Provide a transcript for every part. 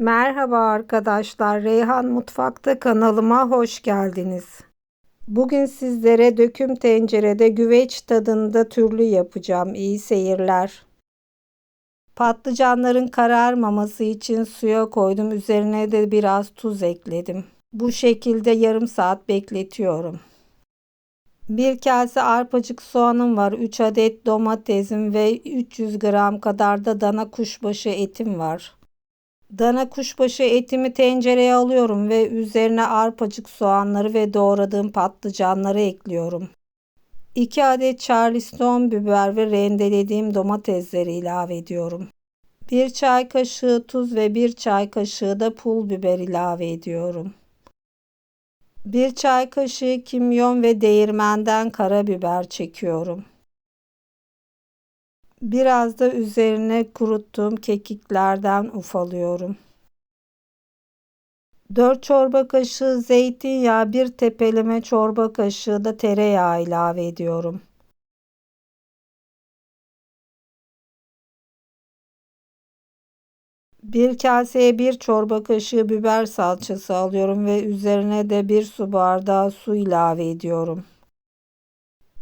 Merhaba arkadaşlar, Reyhan Mutfak'ta kanalıma hoş geldiniz. Bugün sizlere döküm tencerede güveç tadında türlü yapacağım. İyi seyirler. Patlıcanların kararmaması için suya koydum. Üzerine de biraz tuz ekledim. Bu şekilde yarım saat bekletiyorum. Bir kase arpacık soğanım var. 3 adet domatesim ve 300 gram kadar da dana kuşbaşı etim var. Dana kuşbaşı etimi tencereye alıyorum ve üzerine arpacık soğanları ve doğradığım patlıcanları ekliyorum. 2 adet charleston biber ve rendelediğim domatesleri ilave ediyorum. 1 çay kaşığı tuz ve 1 çay kaşığı da pul biber ilave ediyorum. 1 çay kaşığı kimyon ve değirmenden karabiber çekiyorum. Biraz da üzerine kuruttuğum kekiklerden ufalıyorum. 4 çorba kaşığı zeytinyağı, bir tepeleme çorba kaşığı da tereyağı ilave ediyorum. Bir kaseye bir çorba kaşığı biber salçası alıyorum ve üzerine de bir su bardağı su ilave ediyorum.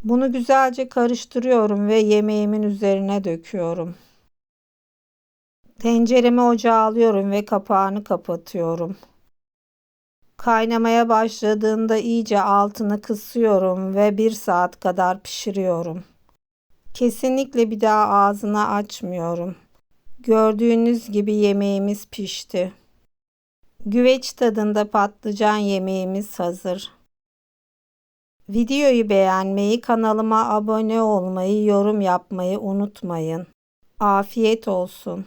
Bunu güzelce karıştırıyorum ve yemeğimin üzerine döküyorum. Tenceremi ocağa alıyorum ve kapağını kapatıyorum. Kaynamaya başladığında iyice altını kısıyorum ve bir saat kadar pişiriyorum. Kesinlikle bir daha ağzını açmıyorum. Gördüğünüz gibi yemeğimiz pişti. Güveç tadında patlıcan yemeğimiz hazır. Videoyu beğenmeyi, kanalıma abone olmayı, yorum yapmayı unutmayın. Afiyet olsun.